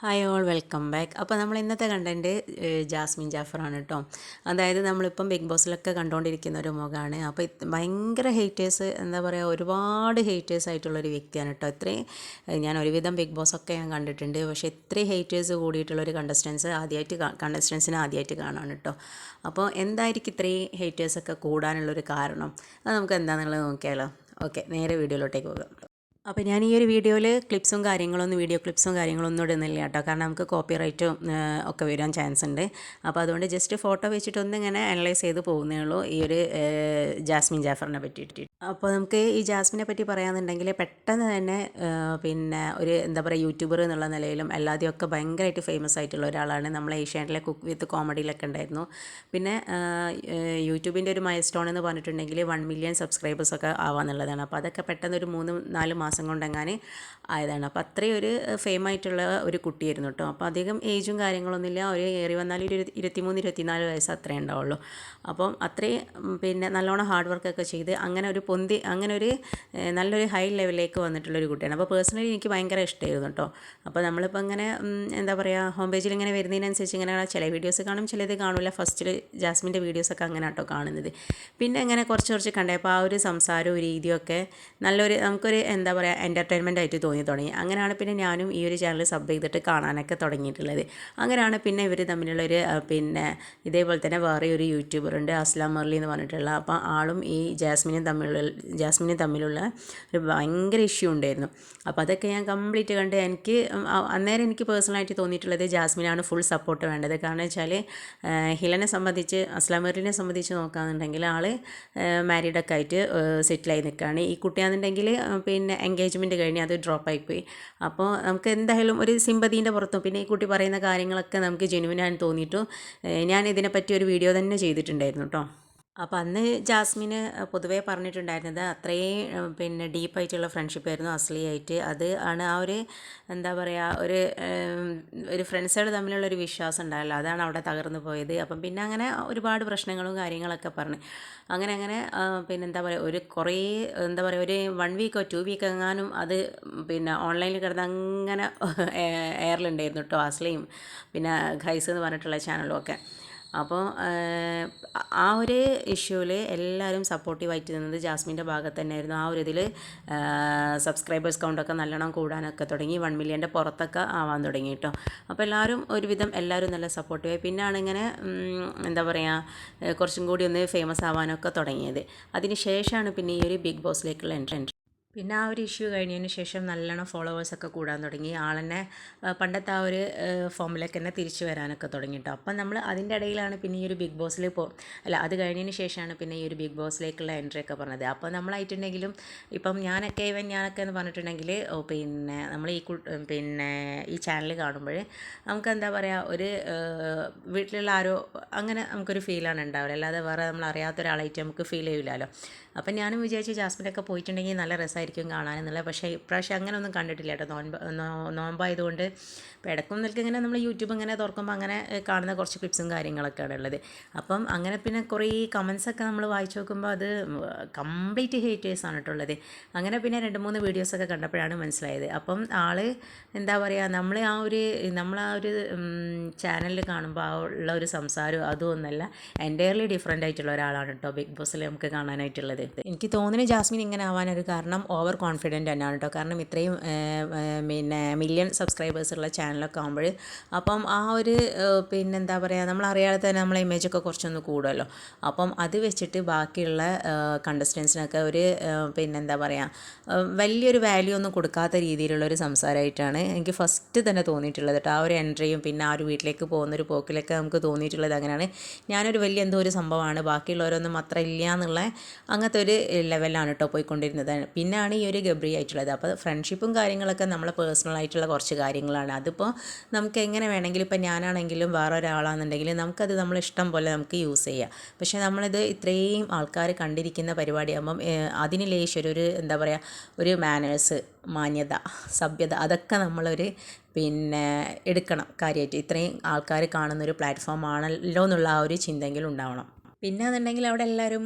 Hi all welcome back അപ്പോൾ നമ്മൾ ഇന്നത്തെ കണ്ടന്റ് ജാസ്മിൻ ജാഫറാണ് കേട്ടോ. അതായത് നമ്മളിപ്പം ബിഗ് ബോസിലൊക്കെ കണ്ടുകൊണ്ടിരിക്കുന്ന ഒരു മുഖമാണ് അപ്പോൾ ഭയങ്കര ഹേറ്റേഴ്സ് എന്താ പറയുക ഒരുപാട് ഹേറ്റേഴ്സ് ആയിട്ടുള്ളൊരു വ്യക്തിയാണ് കേട്ടോ. ഇത്രയും ഞാൻ ഒരുവിധം ബിഗ് ബോസ് ഒക്കെ ഞാൻ കണ്ടിട്ടുണ്ട്. പക്ഷേ ഇത്രയും ഹേറ്റേഴ്സ് കൂടിയിട്ടുള്ളൊരു കണ്ടസ്റ്റൻസ് ആദ്യമായിട്ട് കണ്ടസ്റ്റൻസിനെ ആദ്യമായിട്ട് കാണാണ് കേട്ടോ. അപ്പോൾ എന്തായിരിക്കും ഇത്രയും ഹേറ്റേഴ്സൊക്കെ കൂടാനുള്ളൊരു കാരണം? അത് നമുക്ക് എന്താണെന്നുള്ളത് നോക്കിയാലോ. ഓക്കെ നേരെ വീഡിയോയിലോട്ടേക്ക് പോകാം. അപ്പോൾ ഞാൻ ഈ ഒരു വീഡിയോയിൽ ക്ലിപ്സും കാര്യങ്ങളൊന്നും വീഡിയോ ക്ലിപ്സും കാര്യങ്ങളൊന്നും ഇടുന്നില്ല കേട്ടോ. കാരണം നമുക്ക് കോപ്പിറൈറ്റും ഒക്കെ വരാൻ ചാൻസ് ഉണ്ട്. അപ്പോൾ അതുകൊണ്ട് ജസ്റ്റ് ഫോട്ടോ വെച്ചിട്ടൊന്നും ഇങ്ങനെ അനലൈസ് ചെയ്ത് പോകുന്നേ ഉള്ളൂ. ഈ ഒരു ജാസ്മിൻ ജാഫറിനെ പറ്റിയിട്ട് അപ്പോൾ നമുക്ക് ഈ ജാസ്മിനെ പറ്റി പറയാമെന്നുണ്ടെങ്കിൽ പെട്ടെന്ന് തന്നെ പിന്നെ ഒരു എന്താ പറയുക യൂട്യൂബർ എന്നുള്ള നിലയിലും അല്ലാതെയും ഒക്കെ ഭയങ്കരമായിട്ട് ഫേമസ് ആയിട്ടുള്ള ഒരാളാണ്. നമ്മൾ ഏഷ്യാനെറ്റിലെ കുക്ക് വിത്ത് കോമഡിയിലൊക്കെ ഉണ്ടായിരുന്നു. പിന്നെ യൂട്യൂബിന്റെ ഒരു മൈൽ സ്റ്റോൺ എന്ന് പറഞ്ഞിട്ടുണ്ടെങ്കിൽ വൺ മില്യൺ സബ്സ്ക്രൈബേഴ്സ് ഒക്കെ ആവാന്നുള്ളതാണ്. അപ്പോൾ അതൊക്കെ പെട്ടെന്ന് ഒരു മൂന്ന് നാല് മാസം കൊണ്ടെങ്ങാൻ ആയതാണ്. അപ്പോൾ അത്രയും ഒരു ഫെയിം ആയിട്ടുള്ള ഒരു കുട്ടിയായിരുന്നു കേട്ടോ അപ്പോൾ അധികം ഏജും കാര്യങ്ങളൊന്നുമില്ല. ഒരു ഏറി വന്നാൽ ഒരു ഇരുപത്തി- ഇരുപത്തിമൂന്ന് ഇരുപത്തിനാല് വയസ്സ് അത്രേ ഉണ്ടാവുള്ളൂ. അപ്പം അത്രയും പിന്നെ നല്ലോണം ഹാർഡ് വർക്കൊക്കെ ചെയ്ത് അങ്ങനെ ഒരു പൊന്തി അങ്ങനെ ഒരു നല്ലൊരു ഹൈ ലെവലിലേക്ക് വന്നിട്ടുള്ള ഒരു കുട്ടിയാണ്. അപ്പോൾ പേഴ്സണലി എനിക്ക് ഭയങ്കര ഇഷ്ടമായിരുന്നു കേട്ടോ അപ്പോൾ നമ്മളിപ്പോൾ ഇങ്ങനെ എന്താ പറയുക ഹോം പേജിൽ ഇങ്ങനെ വരുന്നതിനനുസരിച്ച് ഇങ്ങനെ ചില വീഡിയോസ് കാണും ചിലത് കാണില്ല ഫസ്റ്റിൽ ജാസ്മിന്റെ വീഡിയോസൊക്കെ അങ്ങനെ കേട്ടോ കാണുന്നത്. പിന്നെ ഇങ്ങനെ കുറച്ച് കുറച്ച് കണ്ടപ്പോൾ ആ ഒരു സംസാരവും രീതിയൊക്കെ നല്ലൊരു നമുക്കൊരു എന്താ പറയുക എന്റർടൈൻമെന്റ് ആയിട്ട് തോന്നി തുടങ്ങി. അങ്ങനെയാണ് പിന്നെ ഞാനും ഈ ഒരു ചാനൽ സബ് ചെയ്തിട്ട് കാണാനൊക്കെ തുടങ്ങിയിട്ടുള്ളത്. അങ്ങനെയാണ് പിന്നെ ഇവർ തമ്മിലുള്ളൊരു പിന്നെ ഇതേപോലെ തന്നെ വേറെ ഒരു യൂട്യൂബർ ഉണ്ട് അസ്ലാം മർലി എന്ന് പറഞ്ഞിട്ടുള്ള. അപ്പോൾ ആളും ഈ ജാസ്മിനും തമ്മിലുള്ള ജാസ്മിനും തമ്മിലുള്ള ഒരു ഭയങ്കര ഇഷ്യൂ ഉണ്ടായിരുന്നു. അപ്പോൾ അതൊക്കെ ഞാൻ കംപ്ലീറ്റ് കണ്ട് എനിക്ക് അന്നേരം എനിക്ക് പേഴ്സണലായിട്ട് തോന്നിയിട്ടുള്ളത് ജാസ്മിനാണ് ഫുൾ സപ്പോർട്ട് വേണ്ടത്. കാരണം വെച്ചാൽ ഹിലനെ സംബന്ധിച്ച് അസ്ലാം മർലിനെ സംബന്ധിച്ച് നോക്കുകയാണെന്നുണ്ടെങ്കിൽ ആൾ മാരീഡൊക്കെ ആയിട്ട് സെറ്റിലായി നിൽക്കുകയാണ് ഈ കുട്ടിയാണെന്നുണ്ടെങ്കിൽ പിന്നെ എൻഗേജ്മെന്റ് കഴിഞ്ഞ് അത് ഡ്രോപ്പ് ആയിപ്പോയി. അപ്പോൾ നമുക്ക് എന്തായാലും ഒരു സിമ്പതീന്റെ പുറത്തും പിന്നെ ഈ കുട്ടി പറയുന്ന കാര്യങ്ങളൊക്കെ നമുക്ക് ജെനുവിനാണ് തോന്നിയിട്ടും ഞാൻ ഇതിനെപ്പറ്റി ഒരു വീഡിയോ തന്നെ ചെയ്തിട്ടുണ്ടായിരുന്നു കേട്ടോ അപ്പോൾ അന്ന് ജാസ്മിന് പൊതുവേ പറഞ്ഞിട്ടുണ്ടായിരുന്നത് അത്രയും പിന്നെ ഡീപ്പായിട്ടുള്ള ഫ്രണ്ട്ഷിപ്പായിരുന്നു അസ്ലിയായിട്ട്. അത് ആണ് ആ ഒരു എന്താ പറയുക ഒരു ഒരു ഫ്രണ്ട്സുകൾ തമ്മിലുള്ള ഒരു വിശ്വാസം ഉണ്ടായല്ലോ. അതാണ് അവിടെ തകർന്നു പോയത്. അപ്പം പിന്നെ അങ്ങനെ ഒരുപാട് പ്രശ്നങ്ങളും കാര്യങ്ങളൊക്കെ പറഞ്ഞു. അങ്ങനെ അങ്ങനെ പിന്നെ എന്താ പറയുക ഒരു കുറേ എന്താ പറയുക ഒരു വൺ വീക്കോ ടു വീക്ക് എങ്ങാനും അത് പിന്നെ ഓൺലൈനിൽ കിടന്ന് അങ്ങനെ എയറിലുണ്ടായിരുന്നു കേട്ടോ അസ്ലിയും പിന്നെ ഖൈസ് എന്ന് പറഞ്ഞിട്ടുള്ള ചാനലും ഒക്കെ. അപ്പോൾ ആ ഒരു ഇഷ്യൂവിൽ എല്ലാവരും സപ്പോർട്ടീവായിട്ട് നിന്നത് ജാസ്മിന്റെ ഭാഗത്ത് തന്നെയായിരുന്നു ആ ഒരു ഇതിൽ സബ്സ്ക്രൈബേഴ്സ് കൗണ്ടൊക്കെ നല്ലോണം കൂടാനൊക്കെ തുടങ്ങി വൺ മില്യന്റെ പുറത്തൊക്കെ ആവാൻ തുടങ്ങി കേട്ടോ. അപ്പോൾ എല്ലാവരും ഒരുവിധം എല്ലാവരും നല്ല സപ്പോർട്ടീവായി പിന്നെയാണ് ഇങ്ങനെ എന്താ പറയുക കുറച്ചും കൂടി ഒന്ന് ഫേമസ് ആവാനൊക്കെ തുടങ്ങിയത്. അതിന് ശേഷമാണ് പിന്നെ ഈ ഒരു ബിഗ് ബോസിലേക്കുള്ള എൻട്രി. പിന്നെ ആ ഒരു ഇഷ്യൂ കഴിഞ്ഞതിന് ശേഷം നല്ലോണം ഫോളോവേഴ്സൊക്കെ കൂടാൻ തുടങ്ങി. ആളെന്നെ പണ്ടത്തെ ആ ഒരു ഫോമിലേക്ക് തന്നെ തിരിച്ചു വരാനൊക്കെ തുടങ്ങി കേട്ടോ അപ്പം നമ്മൾ അതിന്റെ ഇടയിലാണ് പിന്നെ ഈ ഒരു ബിഗ് ബോസിൽ പോ അല്ല അത് കഴിഞ്ഞതിന് ശേഷമാണ് പിന്നെ ഈ ഒരു ബിഗ് ബോസിലേക്കുള്ള എൻട്രി ഒക്കെ പറഞ്ഞത്. അപ്പോൾ നമ്മളായിട്ടുണ്ടെങ്കിലും ഇപ്പം ഞാനൊക്കെ ഇവൻ ഞാനൊക്കെ എന്ന് പറഞ്ഞിട്ടുണ്ടെങ്കിൽ പിന്നെ നമ്മൾ ഈ പിന്നെ ഈ ചാനൽ കാണുമ്പോൾ നമുക്ക് എന്താ പറയുക ഒരു വീട്ടിലുള്ള ആരോ അങ്ങനെ നമുക്കൊരു ഫീലാണ് ഉണ്ടാവില്ല അല്ലാതെ വേറെ നമ്മൾ അറിയാത്ത ഒരാളായിട്ട് നമുക്ക് ഫീൽ ചെയ്യില്ലല്ലോ അപ്പം ഞാനും വിചാരിച്ചു ജാസ്മിനൊക്കെ പോയിട്ടുണ്ടെങ്കിൽ നല്ല രസമായിരിക്കും കാണാനെന്നുള്ളത് പക്ഷേ ഇപ്രാവശ്യം അങ്ങനെ ഒന്നും കണ്ടിട്ടില്ല കേട്ടോ. നോൻപ് നോമ്പായതുകൊണ്ട് ഇപ്പോൾ ഇടക്കും നിൽക്കുക ഇങ്ങനെ നമ്മൾ യൂട്യൂബ് ഇങ്ങനെ തുറക്കുമ്പോൾ അങ്ങനെ കാണുന്ന കുറച്ച് ക്ലിപ്സും കാര്യങ്ങളൊക്കെയാണ് ഉള്ളത്. അപ്പം അങ്ങനെ പിന്നെ കുറേ കമൻസൊക്കെ നമ്മൾ വായിച്ചു നോക്കുമ്പോൾ അത് കംപ്ലീറ്റ് ഹേറ്റേഴ്സാണ് കേട്ടോ ഉള്ളത്. അങ്ങനെ പിന്നെ രണ്ട് മൂന്ന് വീഡിയോസൊക്കെ കണ്ടപ്പോഴാണ് മനസ്സിലായത്. അപ്പം ആൾ എന്താ പറയുക നമ്മൾ ആ ഒരു നമ്മൾ ആ ഒരു ചാനലിൽ കാണുമ്പോൾ ആ ഉള്ള ഒരു സംസാരം അതും ഒന്നല്ല എന്റയർലി ഡിഫറെന്റ് ആയിട്ടുള്ള ഒരാളാണ് കേട്ടോ ബിഗ് ബോസിൽ നമുക്ക് കാണാനായിട്ടുള്ളത്. എനിക്ക് തോന്നുന്നു ജാസ്മിൻ ഇങ്ങനെ ആവാനൊരു കാരണം ഓവർ കോൺഫിഡന്റ് തന്നെയാണ് കേട്ടോ കാരണം ഇത്രയും പിന്നെ മില്യൺ സബ്സ്ക്രൈബേഴ്സ് ഉള്ള ചാനലൊക്കെ ആകുമ്പോൾ അപ്പം ആ ഒരു പിന്നെ പിന്നെന്താ പറയുക നമ്മൾ അറിയാതെ തന്നെ നമ്മളെ ഇമേജൊക്കെ കുറച്ചൊന്ന് കൂടുമല്ലോ അപ്പം അത് വെച്ചിട്ട് ബാക്കിയുള്ള കണ്ടസ്റ്റൻസിനൊക്കെ ഒരു പിന്നെ പിന്നെന്താ പറയുക വലിയൊരു വാല്യൂ ഒന്നും കൊടുക്കാത്ത രീതിയിലുള്ള ഒരു സംസാരമായിട്ടാണ് എനിക്ക് ഫസ്റ്റ് തന്നെ തോന്നിയിട്ടുള്ളത് കേട്ടോ ആ ഒരു എൻട്രിയും പിന്നെ ആ ഒരു വീട്ടിലേക്ക് പോകുന്നൊരു പോക്കിലൊക്കെ നമുക്ക് തോന്നിയിട്ടുള്ളത് അങ്ങനെയാണ്. ഞാനൊരു വലിയ എന്തോ ഒരു സംഭവമാണ്. ബാക്കിയുള്ളവരൊന്നും അത്ര ഇല്ല എന്നുള്ള അങ്ങനത്തെ ഒരു ലെവലാണ് കേട്ടോ പോയിക്കൊണ്ടിരുന്നത്. പിന്നെയാണ് ഈ ഒരു ഗബ്രി ആയിട്ടുള്ളത്. അപ്പോൾ ഫ്രണ്ട്ഷിപ്പും കാര്യങ്ങളൊക്കെ നമ്മളെ പേഴ്സണൽ ആയിട്ടുള്ള കുറച്ച് കാര്യങ്ങളാണ്. അതിപ്പോൾ നമുക്ക് എങ്ങനെ വേണമെങ്കിലും ഇപ്പോൾ ഞാനാണെങ്കിലും വേറെ ഒരാളാണെന്നുണ്ടെങ്കിലും നമുക്കത് നമ്മൾ ഇഷ്ടം പോലെ നമുക്ക് യൂസ് ചെയ്യാം. പക്ഷേ നമ്മളിത് ഇത്രയും ആൾക്കാർ കണ്ടിരിക്കുന്ന പരിപാടിയാകുമ്പം അതിന് ലേശം ഒരു എന്താ പറയുക ഒരു മാനേഴ്സ് മാന്യത സഭ്യത അതൊക്കെ നമ്മളൊരു പിന്നെ എടുക്കണം കാര്യമായിട്ട്. ഇത്രയും ആൾക്കാർ കാണുന്നൊരു പ്ലാറ്റ്ഫോം ആണല്ലോ എന്നുള്ള ആ ഒരു ചിന്തയെങ്കിലും ഉണ്ടാവണം. പിന്നെ എന്നുണ്ടെങ്കിൽ അവിടെ എല്ലാവരും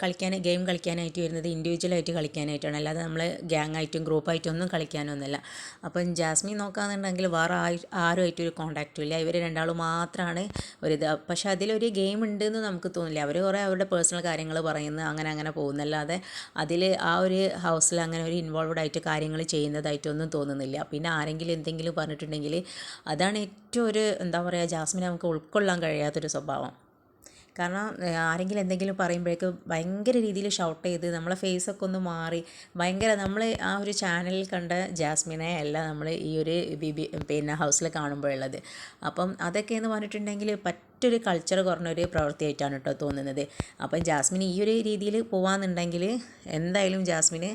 കളിക്കാൻ ഗെയിം കളിക്കാനായിട്ട് വരുന്നത് ഇൻഡിവിജ്വലായിട്ട് കളിക്കാനായിട്ടാണ്. അല്ലാതെ നമ്മൾ ഗ്യാങ് ആയിട്ടും ഗ്രൂപ്പായിട്ടും ഒന്നും കളിക്കാനൊന്നുമില്ല. അപ്പം ജാസ്മിൻ നോക്കുകയാണെന്നുണ്ടെങ്കിൽ വേറെ ആരുമായിട്ട് ഒരു കോണ്ടാക്റ്റും ഇല്ല. ഇവർ രണ്ടാളും മാത്രമാണ് ഒരിത് പക്ഷെ അതിലൊരു ഗെയിം ഉണ്ട് എന്ന് നമുക്ക് തോന്നില്ല. അവർ കുറേ അവരുടെ പേഴ്സണൽ കാര്യങ്ങൾ പറയുന്നത് അങ്ങനെ അങ്ങനെ പോകുന്നല്ലാതെ അതിൽ ആ ഒരു ഹൗസിൽ അങ്ങനെ ഒരു ഇൻവോൾവഡ് ആയിട്ട് കാര്യങ്ങൾ ചെയ്യുന്നതായിട്ടൊന്നും തോന്നുന്നില്ല. പിന്നെ ആരെങ്കിലും എന്തെങ്കിലും പറഞ്ഞിട്ടുണ്ടെങ്കിൽ അതാണ് ഏറ്റവും ഒരു എന്താ പറയുക ജാസ്മിനെ നമുക്ക് ഉൾക്കൊള്ളാൻ കഴിയാത്തൊരു സ്വഭാവം. കാരണം ആരെങ്കിലും എന്തെങ്കിലും പറയുമ്പോഴേക്ക് ഭയങ്കര രീതിയിൽ ഷൗട്ട് ചെയ്ത് നമ്മളെ ഫേസൊക്കെ ഒന്ന് മാറി. ഭയങ്കര നമ്മൾ ആ ഒരു ചാനലിൽ കണ്ട ജാസ്മിനെ അല്ല നമ്മൾ ഈ ഒരു ബിബി പിന്നെ ഹൗസിൽ കാണുമ്പോഴുള്ളത്. അപ്പം അതൊക്കെ എന്ന് പറഞ്ഞിട്ടുണ്ടെങ്കിൽ പറ്റൊരു കൾച്ചർ കുറഞ്ഞൊരു പ്രവൃത്തിയായിട്ടാണ് കേട്ടോ തോന്നുന്നത്. അപ്പം ജാസ്മിൻ ഈ ഒരു രീതിയിൽ പോകാമെന്നുണ്ടെങ്കിൽ എന്തായാലും ജാസ്മിന്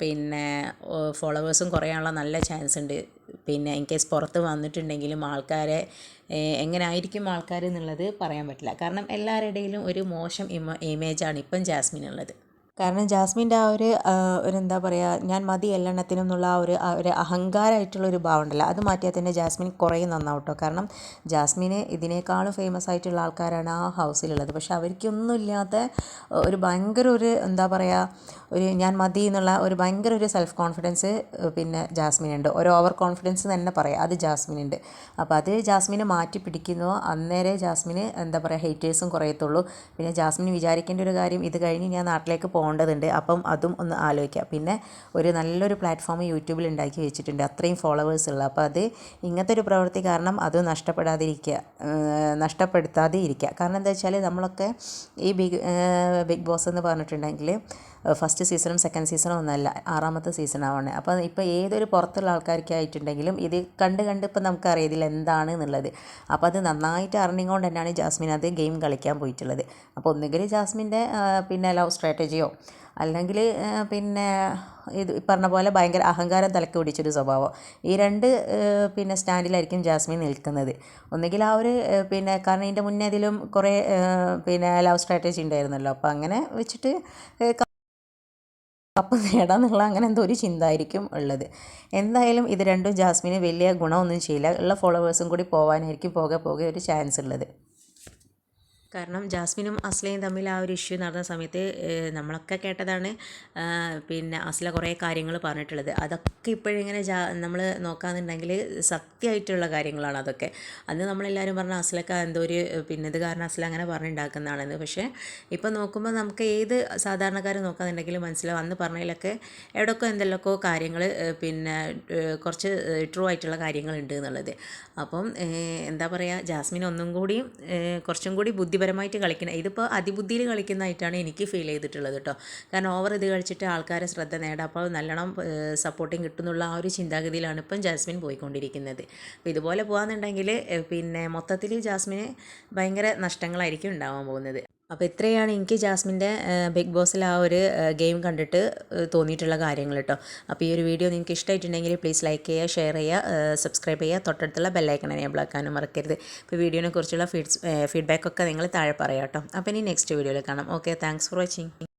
പിന്നെ ഫോളോവേഴ്സും കുറയാനുള്ള നല്ല ചാൻസ് ഉണ്ട്. പിന്നെ ഇൻ കേസ് പുറത്ത് വന്നിട്ടുണ്ടെങ്കിലും ആൾക്കാരെ എങ്ങനെ ആയിരിക്കും ആൾക്കാർ എന്നുള്ളത് പറയാൻ പറ്റില്ല. കാരണം എല്ലാവരുടെയും ഒരു മോശം ഇമ ഇമേജാണ് ഇപ്പം ജാസ്മിനുള്ളത്. കാരണം ജാസ്മിന്റെ ആ ഒരു ഒരു എന്താ പറയുക ഞാൻ മതി എല്ലെണ്ണത്തിനും എന്നുള്ള ആ ഒരു ആ ഒരു അഹങ്കാരമായിട്ടുള്ള ഒരു ഭാവം ഉണ്ടല്ലോ. അത് മാറ്റിയാൽ തന്നെ ജാസ്മിൻ കുറേ നന്നാവും കേട്ടോ കാരണം ജാസ്മിന് ഇതിനേക്കാളും ഫേമസ് ആയിട്ടുള്ള ആൾക്കാരാണ് ആ ഹൗസിലുള്ളത്. പക്ഷെ അവർക്കൊന്നും ഇല്ലാത്ത ഒരു ഭയങ്കര ഒരു എന്താ പറയുക ഒരു ഞാൻ മതി എന്നുള്ള ഒരു ഭയങ്കര ഒരു സെൽഫ് കോൺഫിഡൻസ് പിന്നെ ജാസ്മിനുണ്ട്. ഒരു ഓവർ കോൺഫിഡൻസ് തന്നെ പറയാം. അത് ജാസ്മിനുണ്ട്. അപ്പോൾ അത് ജാസ്മിനെ മാറ്റി പിടിക്കുന്നു. അന്നേരെ ജാസ്മിന് എന്താ പറയുക ഹേറ്റേഴ്സും കുറയത്തുള്ളൂ. പിന്നെ ജാസ്മിൻ വിചാരിക്കേണ്ട ഒരു കാര്യം ഇത് കഴിഞ്ഞ് ഞാൻ നാട്ടിലേക്ക് പോകേണ്ടതുണ്ട്. അപ്പം അതും ഒന്ന് ആലോചിക്കുക പിന്നെ ഒരു നല്ലൊരു പ്ലാറ്റ്ഫോം യൂട്യൂബിൽ ഉണ്ടാക്കി വെച്ചിട്ടുണ്ട്. അത്രയും ഫോളോവേഴ്സ് ഉള്ള. അപ്പോൾ അത് ഇങ്ങനത്തെ ഒരു പ്രവൃത്തി കാരണം അത് നഷ്ടപ്പെടാതിരിക്കുക നഷ്ടപ്പെടുത്താതെ ഇരിക്കുക കാരണം എന്താ വെച്ചാൽ നമ്മളൊക്കെ ഈ ബിഗ് ബിഗ് ബോസ് എന്ന് പറഞ്ഞിട്ടുണ്ടെങ്കിൽ ഫസ്റ്റ് സീസണും സെക്കൻഡ് സീസണും ഒന്നല്ല ആറാമത്തെ സീസണാണ് അപ്പോൾ ഇപ്പോൾ ഏതൊരു പുറത്തുള്ള ആൾക്കാർക്കായിട്ടുണ്ടെങ്കിലും ഇത് കണ്ട് കണ്ട് ഇപ്പോൾ നമുക്കറിയാം ഇതിൽ എന്താണ് എന്നുള്ളത്. അപ്പോൾ അത് നന്നായിട്ട് അറിഞ്ഞുകൊണ്ട് തന്നെയാണ് ജാസ്മിൻ അത് ഗെയിം കളിക്കാൻ പോയിട്ടുള്ളത്. അപ്പോൾ ഒന്നുകിൽ ജാസ്മിന്റെ പിന്നെ ലവ് സ്ട്രാറ്റജിയോ അല്ലെങ്കിൽ പിന്നെ ഇത് പറഞ്ഞ പോലെ ഭയങ്കര അഹങ്കാരം തലക്ക് പിടിച്ചൊരു സ്വഭാവം. ഈ രണ്ട് പിന്നെ സ്റ്റാൻഡിലായിരിക്കും ജാസ്മിൻ നിൽക്കുന്നത്. ഒന്നുകിൽ ആ ഒരു പിന്നെ കാരണം ഇതിന്റെ മുന്നേ അതിലും കുറേ പിന്നെ ലവ് സ്ട്രാറ്റജി ഉണ്ടായിരുന്നല്ലോ. അപ്പോൾ അങ്ങനെ വെച്ചിട്ട് കപ്പ് നേടാന്നുള്ള അങ്ങനെ എന്തോ ഒരു ചിന്ത ആയിരിക്കും ഉള്ളത്. എന്തായാലും ഇത് രണ്ടും ജാസ്മിന് വലിയ ഗുണമൊന്നും ചെയ്യില്ല. ഉള്ള ഫോളോവേഴ്സും കൂടി പോകാനായിരിക്കും പോകെ പോകെ ഒരു ചാൻസ് ഉള്ളത്. കാരണം ജാസ്മിനും അസ്ലയും തമ്മിൽ ആ ഒരു ഇഷ്യൂ നടന്ന സമയത്ത് നമ്മളൊക്കെ കേട്ടതാണ് പിന്നെ അസ്ല കുറേ കാര്യങ്ങൾ പറഞ്ഞിട്ടുള്ളത്. അതൊക്കെ ഇപ്പോഴിങ്ങനെ ജാ നമ്മൾ നോക്കാന്നുണ്ടെങ്കിൽ സത്യമായിട്ടുള്ള കാര്യങ്ങളാണ് അതൊക്കെ. അന്ന് നമ്മളെല്ലാവരും പറഞ്ഞ അസ്ലക്ക എന്തോ ഒരു പിന്നെ ഇത് കാരണം അസ്ല അങ്ങനെ പറഞ്ഞുണ്ടാക്കുന്നതാണെന്ന്. പക്ഷേ ഇപ്പം നോക്കുമ്പോൾ നമുക്ക് ഏത് സാധാരണക്കാർ നോക്കാന്നുണ്ടെങ്കിലും മനസ്സിലാവും. അന്ന് പറഞ്ഞതിലൊക്കെ എവിടെയൊക്കെ എന്തെല്ലാമൊക്കെ കാര്യങ്ങൾ പിന്നെ കുറച്ച് ട്രൂ ആയിട്ടുള്ള കാര്യങ്ങളുണ്ട് എന്നുള്ളത്. അപ്പം എന്താ പറയുക ജാസ്മിൻ ഒന്നും കൂടിയും കുറച്ചും കൂടി ബുദ്ധി ബുദ്ധിപരമായിട്ട് കളിക്കണം ഇതിപ്പോൾ അതിബുദ്ധിയിൽ കളിക്കുന്നതായിട്ടാണ് എനിക്ക് ഫീൽ ചെയ്തിട്ടുള്ളത് കേട്ടോ കാരണം ഓവർ ഇത് കളിച്ചിട്ട് ആൾക്കാരെ ശ്രദ്ധ നേടാം. അപ്പോൾ നല്ലോണം സപ്പോർട്ടിങ് കിട്ടുന്നുള്ള ആ ഒരു ചിന്താഗതിയിലാണ് ഇപ്പം ജാസ്മിൻ പോയിക്കൊണ്ടിരിക്കുന്നത്. അപ്പോൾ ഇതുപോലെ പോകാന്നുണ്ടെങ്കിൽ പിന്നെ മൊത്തത്തിൽ ജാസ്മിന് ഭയങ്കര നഷ്ടങ്ങളായിരിക്കും ഉണ്ടാവാൻ പോകുന്നത്. അപ്പോൾ ഇത്രയാണ് എനിക്ക് ജാസ്മിന്റെ ബിഗ് ബോസിൽ ആ ഒരു ഗെയിം കണ്ടിട്ട് തോന്നിയിട്ടുള്ള കാര്യങ്ങൾ കേട്ടോ അപ്പോൾ ഈ ഒരു വീഡിയോ നിങ്ങൾക്ക് ഇഷ്ടമായിട്ടുണ്ടെങ്കിൽ പ്ലീസ് ലൈക്ക് ചെയ്യുക ഷെയർ ചെയ്യുക സബ്സ്ക്രൈബ് ചെയ്യുക. തൊട്ടടുത്തുള്ള ബെല്ലൈക്കൺ എനേബിൾ ആക്കാനും മറക്കരുത്. ഇപ്പോൾ വീഡിയോനെ കുറിച്ചുള്ള ഫീഡ്സ് ഫീഡ്ബാക്കൊക്കെ നിങ്ങൾ താഴെ പറയാം കേട്ടോ അപ്പോൾ ഇനി നെക്സ്റ്റ് വീഡിയോയിൽ കാണാം. Okay thanks for watching